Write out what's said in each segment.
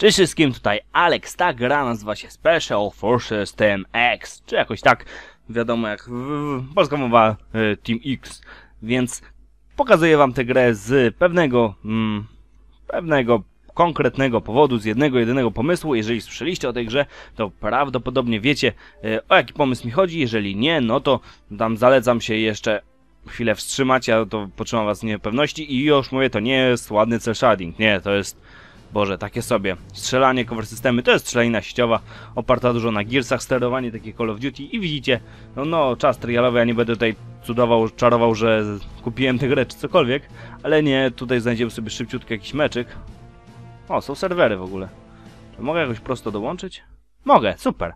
Cześć wszystkim, tutaj Alex, ta gra nazywa się Special Forces Team X, czy jakoś tak, wiadomo jak w, w, polska mowa y, Team X, więc pokazuję wam tę grę z pewnego, mm, pewnego konkretnego powodu, z jednego, jedynego pomysłu. Jeżeli słyszeliście o tej grze, to prawdopodobnie wiecie y, o jaki pomysł mi chodzi, jeżeli nie, no to tam zalecam się jeszcze chwilę wstrzymać, ja to potrzymam was niepewności i już mówię, to nie jest ładny cel shading, nie, to jest Boże, takie sobie. Strzelanie, cover systemy, to jest strzelanina sieciowa, oparta dużo na gearsach, sterowanie takie Call of Duty i widzicie, no, no czas trialowy, ja nie będę tutaj cudował, czarował, że kupiłem tę grę czy cokolwiek, ale nie, tutaj znajdziemy sobie szybciutko jakiś meczyk. O, są serwery w ogóle. Czy mogę jakoś prosto dołączyć? Mogę, super.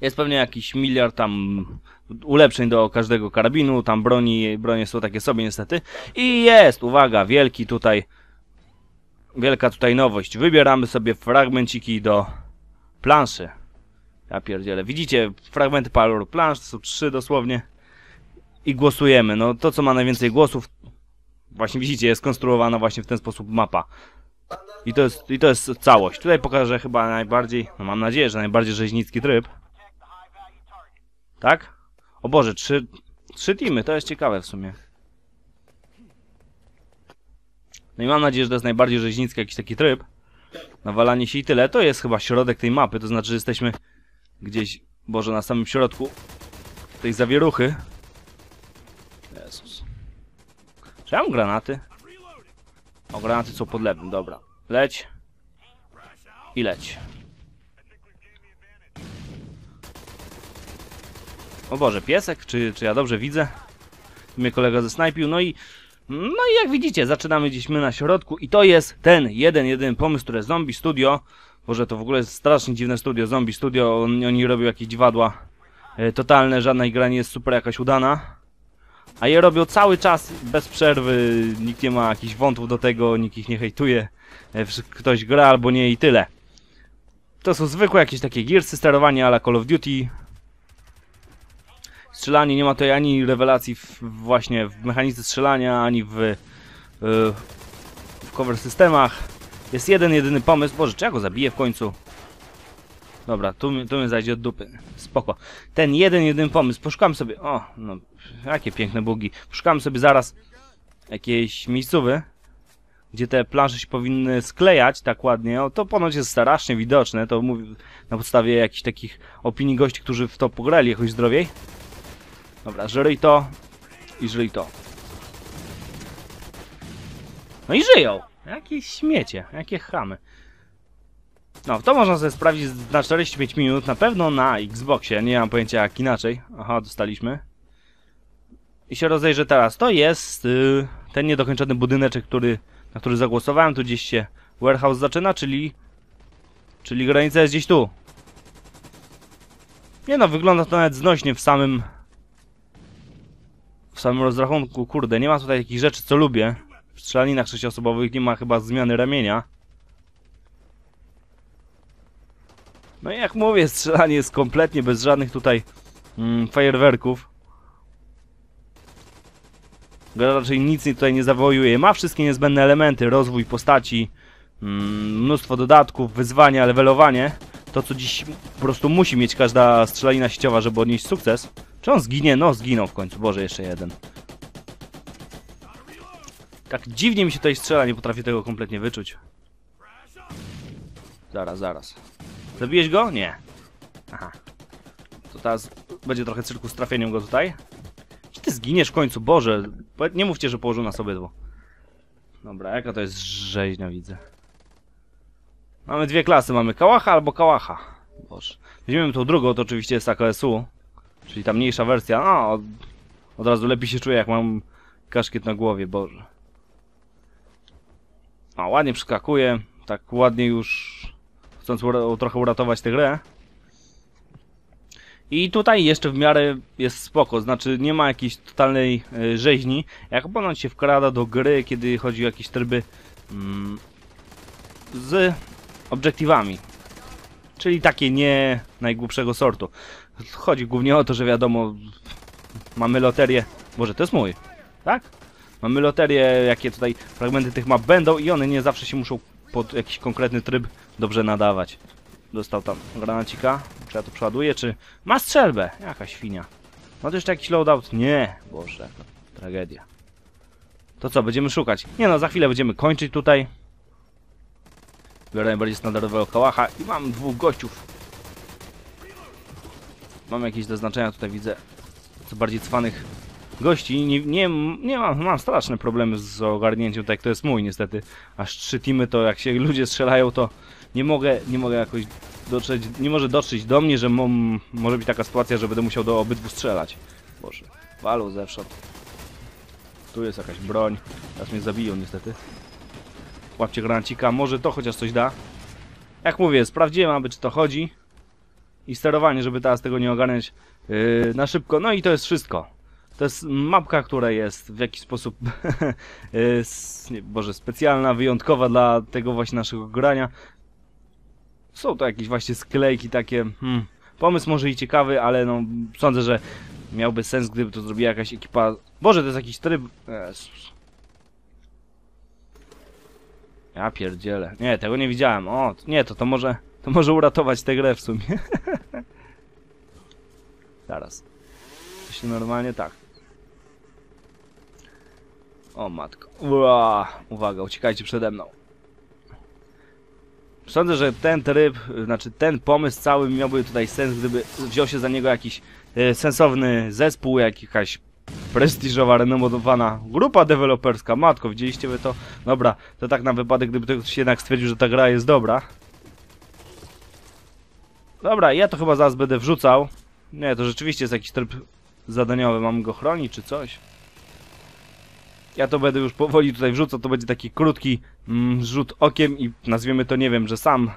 Jest pewnie jakiś miliard tam ulepszeń do każdego karabinu, tam broni, bronie są takie sobie niestety. I jest, uwaga, wielki tutaj wielka tutaj nowość. Wybieramy sobie fragmenciki do planszy. Ja pierdzielę. Widzicie, fragmenty paloru plansz, to są trzy dosłownie. I głosujemy. No to, co ma najwięcej głosów, właśnie widzicie, jest konstruowana właśnie w ten sposób mapa. I to jest, i to jest całość. Tutaj pokażę chyba najbardziej, no mam nadzieję, że najbardziej rzeźnicki tryb. Tak? O Boże, trzy, trzy teamy, to jest ciekawe w sumie. No i mam nadzieję, że to jest najbardziej rzeźnicki jakiś taki tryb. Nawalanie się i tyle. To jest chyba środek tej mapy, to znaczy, że jesteśmy gdzieś, Boże, na samym środku tej zawieruchy. Jezus. Czy ja mam granaty? O, granaty są pod lewym, dobra. Leć. I leć. O Boże, piesek? Czy, czy ja dobrze widzę? Mnie kolega zesnajpił. No i no i jak widzicie, zaczynamy gdzieś my na środku i to jest ten jeden, jeden pomysł, który Zombie Studio. Boże, to w ogóle jest strasznie dziwne studio, Zombie Studio, oni, oni robią jakieś dziwadła e, totalne, żadna gra nie jest super jakaś udana. A je robią cały czas, bez przerwy, nikt nie ma jakichś wątów do tego, nikt ich nie hejtuje, e, ktoś gra albo nie i tyle. To są zwykłe jakieś takie gearsy, sterowanie ala Call of Duty, strzelanie, nie ma tutaj ani rewelacji w, właśnie w mechanice strzelania, ani w, y, w cover systemach. Jest jeden, jedyny pomysł. Boże, czy ja go zabiję w końcu? Dobra, tu, tu mnie zajdzie od dupy. Spoko. Ten jeden, jedyny pomysł. Poszukam sobie... O, no, jakie piękne bugi. Poszukam sobie zaraz jakiejś miejscowy, gdzie te plansze się powinny sklejać tak ładnie. O, to ponoć jest strasznie widoczne. To mówię na podstawie jakichś takich opinii gości, którzy w to pograli jakoś zdrowiej. Dobra, żryj to i żryj to. No i żyją! Jakie śmiecie, jakie chamy. No, to można sobie sprawdzić na 45 minut, na pewno na Xboxie, nie mam pojęcia jak inaczej. Aha, dostaliśmy. I się rozejrzę teraz. To jest yy, ten niedokończony budyneczek, który, na który zagłosowałem. Tu gdzieś się warehouse zaczyna, czyli... Czyli granica jest gdzieś tu. Nie no, wygląda to nawet znośnie w samym w samym rozrachunku, kurde, nie ma tutaj takich rzeczy, co lubię. W strzelaninach sześciosobowych nie ma chyba zmiany ramienia. No i jak mówię, strzelanie jest kompletnie bez żadnych tutaj mm, fajerwerków. Gra raczej nic tutaj nie zawojuje. Ma wszystkie niezbędne elementy, rozwój postaci, mm, mnóstwo dodatków, wyzwania, levelowanie. To, co dziś po prostu musi mieć każda strzelanina sieciowa, żeby odnieść sukces. Czy on zginie? No, zginął w końcu. Boże, jeszcze jeden. Tak dziwnie mi się tutaj strzela, nie potrafię tego kompletnie wyczuć. Zaraz, zaraz. Zabiłeś go? Nie. Aha. To teraz będzie trochę cyrku z trafieniem go tutaj. Czy ty zginiesz w końcu? Boże, nie mówcie, że położył nas obydwu. Dobra, jaka to jest rzeźnia, widzę. Mamy dwie klasy, mamy kałacha albo kałacha. Boże. Weźmiemy tą drugą, to oczywiście jest AKSU. Czyli ta mniejsza wersja. No, od, od razu lepiej się czuję, jak mam kaszkiet na głowie, Boże. A, ładnie przeskakuje. Tak ładnie już chcąc ura trochę uratować tę grę. I tutaj jeszcze w miarę jest spoko, znaczy nie ma jakiejś totalnej y, rzeźni. Jak ponoć się wkrada do gry, kiedy chodzi o jakieś tryby mm, z obiektywami. Czyli takie nie najgłupszego sortu. Chodzi głównie o to, że wiadomo, mamy loterię. Boże, to jest mój, tak? Mamy loterię, jakie tutaj fragmenty tych map będą i one nie zawsze się muszą pod jakiś konkretny tryb dobrze nadawać. Dostał tam granacika. Czy ja to przeładuję, czy... Ma strzelbę! Jaka świnia. Ma to jeszcze jakiś loadout? Nie! Boże, tragedia. To co, będziemy szukać? Nie no, za chwilę będziemy kończyć tutaj. Biorę najbardziej standardowego kałacha i mam dwóch gościów. Mam jakieś do znaczenia, tutaj widzę co bardziej cwanych gości. Nie, nie, nie mam, mam straszne problemy z ogarnięciem, tak jak to jest mój niestety. Aż trzy teamy to jak się ludzie strzelają to nie mogę, nie mogę jakoś dotrzeć, nie może dotrzeć do mnie, że mom, może być taka sytuacja, że będę musiał do obydwu strzelać. Boże, walu zewsząd. Tu jest jakaś broń. Teraz mnie zabiją niestety. Łapcie granacika, może to chociaż coś da. Jak mówię, sprawdziłem, aby czy to chodzi. I sterowanie, żeby teraz tego nie ogarniać yy, na szybko. No i to jest wszystko. To jest mapka, która jest w jakiś sposób yy, Boże, specjalna, wyjątkowa dla tego właśnie naszego grania. Są to jakieś właśnie sklejki takie. Hmm, pomysł może i ciekawy, ale no sądzę, że miałby sens, gdyby to zrobiła jakaś ekipa. Boże, to jest jakiś tryb. Jezus. Ja pierdzielę. Nie, tego nie widziałem. O, nie, to to może, to może uratować tę grę w sumie. Zaraz. Jeśli normalnie tak. O matko. Ua, uwaga, uciekajcie przede mną. Sądzę, że ten tryb, znaczy ten pomysł cały miałby tutaj sens, gdyby wziął się za niego jakiś e, sensowny zespół, jak jakaś prestiżowa, renomowana grupa deweloperska. Matko, widzieliście wy to? Dobra, to tak na wypadek, gdyby ktoś jednak stwierdził, że ta gra jest dobra. Dobra, ja to chyba zaraz będę wrzucał. Nie, to rzeczywiście jest jakiś tryb zadaniowy. Mam go chronić czy coś? Ja to będę już powoli tutaj wrzucał. To będzie taki krótki mm, rzut okiem i nazwiemy to, nie wiem, że sam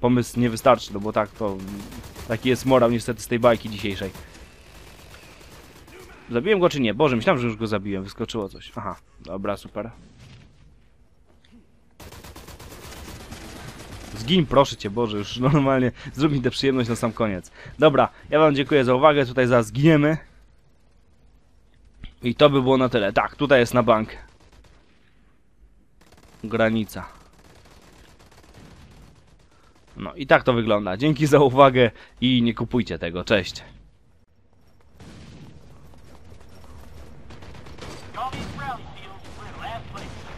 pomysł nie wystarczy, no bo tak to... Taki jest morał niestety z tej bajki dzisiejszej. Zabiłem go czy nie? Boże, myślałem, że już go zabiłem. Wyskoczyło coś. Aha, dobra, super. Zgin, proszę cię, Boże, już normalnie zrób mi tę przyjemność na sam koniec. Dobra, ja wam dziękuję za uwagę, tutaj zaraz zginiemy. I to by było na tyle. Tak, tutaj jest na bank. Granica. No i tak to wygląda. Dzięki za uwagę i nie kupujcie tego. Cześć. Call these. We're last place.